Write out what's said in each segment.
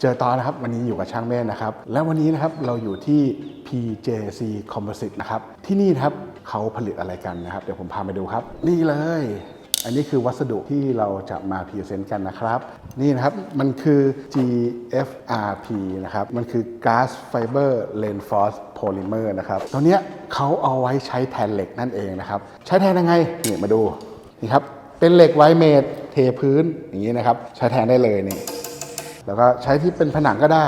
เจอตอนนะครับวันนี้อยู่กับช่างเม่นะครับ แล้ววันนี้นะครับเราอยู่ที่ PJC Composite นะครับ ที่นี่นะครับเขาผลิตอะไรกันนะครับ เดี๋ยวผมพาไปดูครับ นี่เลย อันนี้คือวัสดุที่เราจะมาพรีเซนต์กันนะครับ นี่นะครับมันคือ GFRP นะครับ มันคือ Glass Fiber Reinforced Polymer นะครับ ตัวเนี้ยเขาเอาไว้ใช้แทนเหล็กนั่นเองนะครับ ใช้แทนยังไงนี่มาดูนี่ครับเป็นเหล็กไวเมดเทพื้นอย่างนี้นะครับ ใช้แทนได้เลยนี่ แล้วก็ใช้ที่เป็นผนังก็ได้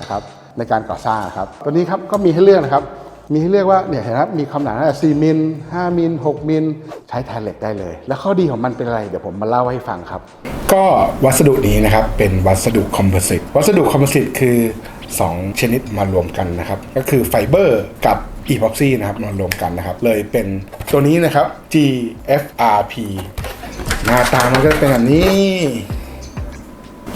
นะครับในการก่อสร้างครับตัวนี้ครับก็มีให้เลือกนะครับ มีให้เลือกว่าเนี่ยเห็นไหมครับมีความหนาตั้งแต่4มิล5มิล6มิลใช้แทนเหล็กได้เลย แล้วข้อดีของมันเป็นอะไร เดี๋ยวผมมาเล่าให้ฟังครับ ก็วัสดุนี้นะครับเป็นวัสดุคอมโพสิตวัสดุคอมโพสิตคือ 2 ชนิดมารวมกันนะครับ ก็คือไฟเบอร์กับอีพ็อกซี่นะครับมารวมกันนะครับ เลยเป็นตัวนี้นะครับ GFRP หน้าตามันก็จะเป็นแบบนี้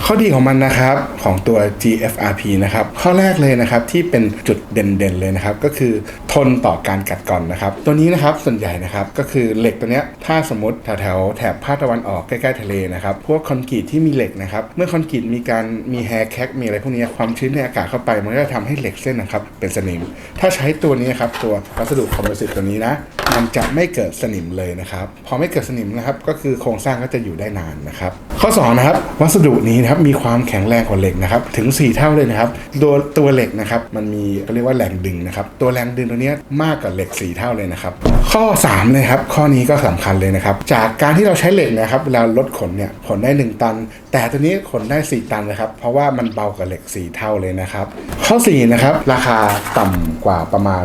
ข้อดีของมันนะครับของตัว GFRP นะครับ ข้อแรกเลยนะครับที่เป็นจุดเด่นๆเลยนะครับ ก็คือทนต่อการกัดกร่อนนะครับ ตัวนี้นะครับส่วนใหญ่นะครับก็คือเหล็กตัวเนี้ยถ้าสมมติแถวๆแถบภาคตะวันออกใกล้ๆทะเลนะครับ พวกคอนกรีตที่มีเหล็กนะครับ เมื่อคอนกรีตมีการมีแฮร์แคกมีอะไรพวกนี้ความชื้นในอากาศเข้าไป มันก็จะทำให้เหล็กเส้นนะครับเป็นสนิม ถ้าใช้ตัวนี้ครับตัววัสดุคอมโพสิตตัวนี้นะมันจะไม่เกิดสนิมเลยนะครับพอไม่เกิดสนิมนะครับก็คือโครงสร้างก็จะอยู่ได้นานนะครับ ข้อ2นะครับวัสดุนี้นะครับมีความแข็งแรงกว่าเหล็กนะครับถึง 4 เท่าเลยนะครับโดยตัวเหล็กนะครับมันมีเขาเรียกว่าแรงดึงนะครับตัวแรงดึงตัวนี้มากกว่าเหล็ก 4 เท่าเลยนะครับข้อ3เลยครับข้อนี้ก็สำคัญเลยนะครับจากการที่เราใช้เหล็กนะครับเวลารถขนเนี่ยขนได้ 1 ตัน แต่ตัวนี้ขนได้ 4 ตันนะครับเพราะว่ามันเบากว่าเหล็ก 4 เท่าเลยนะครับข้อ4นะครับราคาต่ำกว่าประมาณ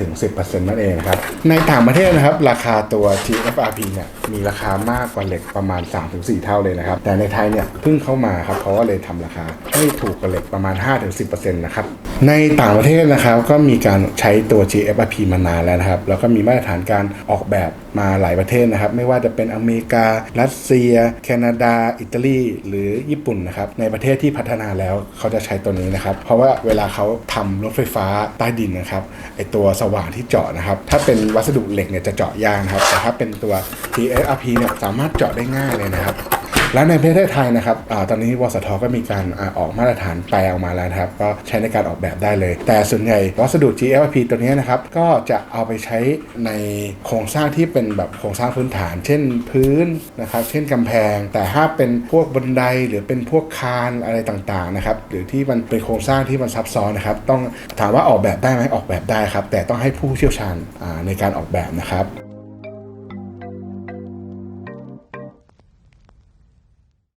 5-10%นั่นเองครับในต่างประเทศนะครับราคาตัว GFRP เนี่ยมีราคามากกว่าเหล็กประมาณ 3-4 เท่าเลยนะครับ แต่ในไทยเนี่ยเพิ่งเข้ามาครับเขาก็เลยทำราคาให้ถูกกว่าเหล็กประมาณ 5-10%นะครับ ในต่างประเทศนะครับก็มีการใช้ตัว GFRP มานานแล้วนะครับ แล้วก็มีมาตรฐานการออกแบบมาหลายประเทศนะครับ ไม่ว่าจะเป็นอเมริกา รัสเซีย แคนาดา อิตาลี หรือญี่ปุ่นนะครับ ในประเทศที่พัฒนาแล้วเขาจะใช้ตัวนี้นะครับ เพราะว่าเวลาเขาทำรถไฟฟ้าใต้ดินนะครับ ไอตัวสว่านที่เจาะนะครับ ถ้าเป็นวัสดุเหล็กเนี่ยจะเจาะยากนะครับ แต่ถ้าเป็นตัว GFRP เนี่ยสามารถเจาะได้ง่ายเลยนะครับ และในประเทศไทยนะครับอตอนนี้วสทก็มีการอออกมาตรฐานแปลออกมาแล้วนะครับ ก็ใช้ในการออกแบบได้เลย แต่ส่วนใหญ่วัสดุ GFRP ตัวนี้นะครับ ก็จะเอาไปใช้ในโครงสร้างที่เป็นแบบโครงสร้างพื้นฐาน เช่นพื้นนะครับ เช่นกำแพง แต่ถ้าเป็นพวกบันไดหรือเป็นพวกคานอะไรต่างๆนะครับ หรือที่มันเป็นโครงสร้างที่มันซับซ้อนนะครับ ต้องถามว่าออกแบบได้ไหมออกแบบได้ครับ แต่ต้องให้ผู้เชี่ยวชาญในการออกแบบนะครับ